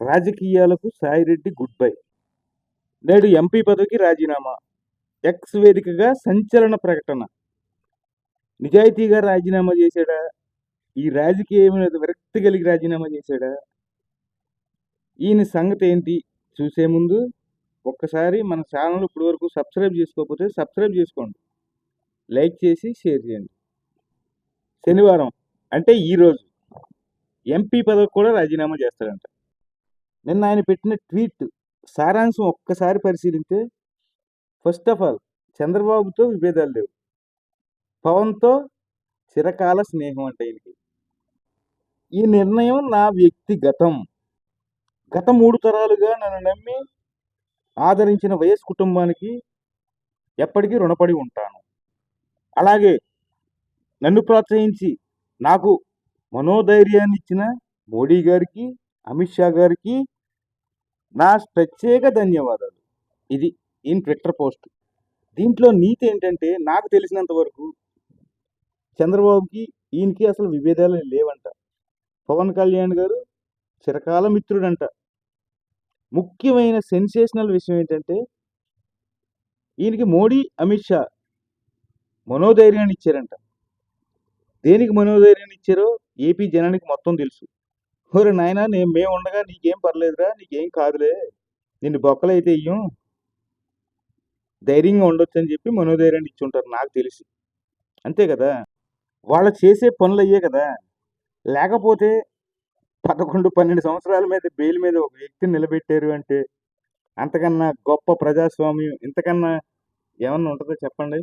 రాజకీయాలకు Sai Reddy good bye. నేడు MP పదవికి రాజీనామా. ఎక్స్ వేదికగా సంచలన ప్రకటన. నిజాయితీగా రాజీనామా చేశాడా? ఈ రాజకీయం విరక్తి కలిగి రాజీనామా చేశాడా? ఈయన సంగతి ఏంటి? చూసే ముందు ఒక్కసారి మన ఛానల్ ఇప్పటి వరకు సబ్స్క్రైబ్ చేసుకోకపోతే సబ్స్క్రైబ్ చేసుకోండి. లైక్ చేసి షేర్ చేయండి. శనివారం అంటే ఈరోజు ఎంపీ పదవి కూడా రాజీనామా చేస్తాడంట. నిన్న ఆయన పెట్టిన ట్వీట్ సారాంశం ఒక్కసారి పరిశీలిస్తే ఫస్ట్ ఆఫ్ ఆల్ చంద్రబాబుతో విభేదాలు లేవు. పవన్తో చిరకాల స్నేహం అంటే ఈయనకి. ఈ నిర్ణయం నా వ్యక్తిగతం గత. మూడు తరాలుగా నన్ను నమ్మి ఆదరించిన వయస్ కుటుంబానికి ఎప్పటికీ రుణపడి ఉంటాను. అలాగే నన్ను ప్రోత్సహించి నాకు మనోధైర్యాన్ని ఇచ్చిన మోడీ గారికి అమిత్ షా గారికి నా ప్రత్యేక ధన్యవాదాలు. ఇది ఈయన ట్విట్టర్ పోస్ట్. దీంట్లో నీతి ఏంటంటే నాకు తెలిసినంత వరకు చంద్రబాబుకి ఈయనకి అసలు విభేదాలు లేవంట. పవన్ కళ్యాణ్ గారు చిరకాల మిత్రుడంట. ముఖ్యమైన సెన్సేషనల్ విషయం ఏంటంటే ఈయనకి మోడీ అమిత్ షా మనోధైర్యాన్ని ఇచ్చారంట. దేనికి మనోధైర్యాన్ని ఇచ్చారో ఏపీ జనానికి మొత్తం తెలుసు. ఓరే నాయన నేను మేము ఉండగా నీకేం పర్లేదురా నీకేం కాదులే. నిన్ను బొక్కలైతే ఇయ్యం. ధైర్యంగా ఉండొచ్చు అని చెప్పి మనోధైర్యాన్ని ఇచ్చి ఉంటారు నాకు తెలిసి. అంతే కదా? వాళ్ళు చేసే పనులు అయ్యే కదా? లేకపోతే పదకొండు పన్నెండు సంవత్సరాల మీద బెయిల్ మీద ఒక వ్యక్తిని నిలబెట్టారు అంటే అంతకన్నా గొప్ప ప్రజాస్వామ్యం ఇంతకన్నా ఏమన్నా ఉంటుందో చెప్పండి.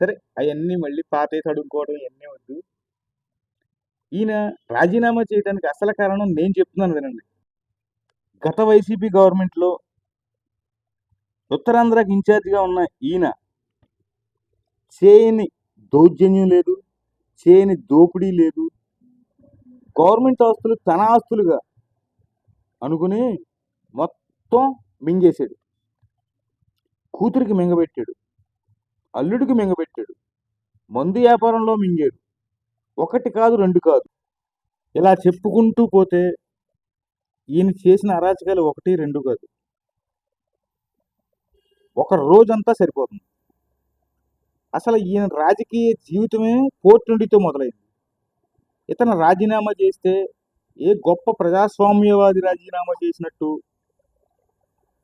సరే అవన్నీ మళ్ళీ పాతే తడుముకోవడం ఇవన్నీ వద్దు. ఈయన రాజీనామా చేయడానికి అసలు కారణం నేను చెప్తున్నాను వినండి. గత వైసీపీ గవర్నమెంట్లో ఉత్తరాంధ్రకి ఇన్ఛార్జిగా ఉన్న ఈయన చేయని దౌర్జన్యం లేదు చేయని దోపిడీ లేదు. గవర్నమెంట్ ఆస్తులు తన ఆస్తులుగా అనుకుని మొత్తం మింగేశాడు. కూతురికి మింగబెట్టాడు అల్లుడికి మింగబెట్టాడు మందు వ్యాపారంలో మింగాడు. ఒకటి కాదు రెండు కాదు. ఇలా చెప్పుకుంటూ పోతే ఈయన చేసిన అరాచకాలు ఒకటి రెండు కాదు. ఒక రోజంతా సరిపోతుంది. అసలు ఈయన రాజకీయ జీవితమే పోర్టుండితో మొదలైంది. ఇతను రాజీనామా చేస్తే ఏ గొప్ప ప్రజాస్వామ్యవాది రాజీనామా చేసినట్టు?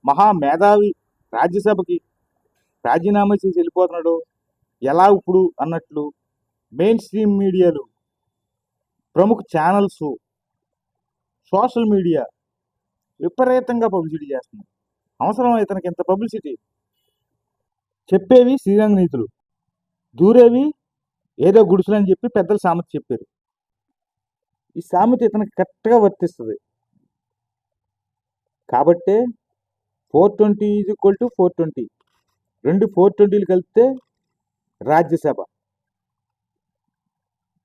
మహా మేధావి రాజ్యసభకి రాజీనామా చేసి వెళ్ళిపోతున్నాడు. ఎలా ఇప్పుడు అన్నట్లు మెయిన్ స్ట్రీమ్ మీడియాలు ప్రముఖ ఛానల్స్ సోషల్ మీడియా విపరీతంగా పబ్లిసిటీ చేస్తున్నాయి అవసరం ఇతనికి ఇంత పబ్లిసిటీ చెప్పేవి శ్రీరంగ నీతులు. దూరేవి ఏదో గుడుసులు అని చెప్పి పెద్దలు సామెత చెప్పారు. ఈ సామెత ఇతనికి కరెక్ట్గా వర్తిస్తుంది. కాబట్టే four twenty is equal to four twenty రెండు ఫోర్ ట్వంటీలు కలిపితే రాజ్యసభ.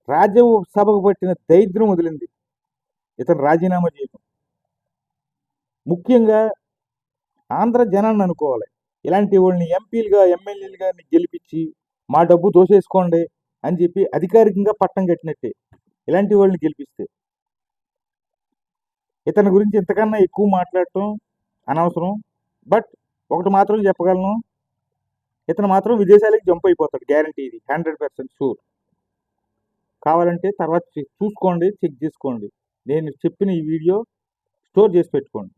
రాజ్యసభకు పట్టిన దైద్రం వదిలింది. ఇతను రాజీనామా చేయటం. ముఖ్యంగా ఆంధ్ర జనాన్ని అనుకోవాలి. ఇలాంటి వాళ్ళని ఎంపీలుగా ఎమ్మెల్యేలుగా గెలిపించి మా డబ్బు దోసేసుకోండి అని చెప్పి అధికారికంగా పట్టం కట్టినట్టే ఇలాంటి వాళ్ళని గెలిపిస్తే. ఇతని గురించి ఇంతకన్నా ఎక్కువ మాట్లాడటం అనవసరం. బట్ ఒకటి మాత్రం చెప్పగలను. ఇతను మాత్రం విదేశాలకు జంప్ అయిపోతాడు గ్యారంటీ ఇది హండ్రెడ్ పర్సెంట్ షూర్. కావాలంటే తర్వాత చూసుకోండి చెక్ చేసుకోండి. నేను చెప్పిన ఈ వీడియో స్టోర్ చేసి పెట్టుకోండి.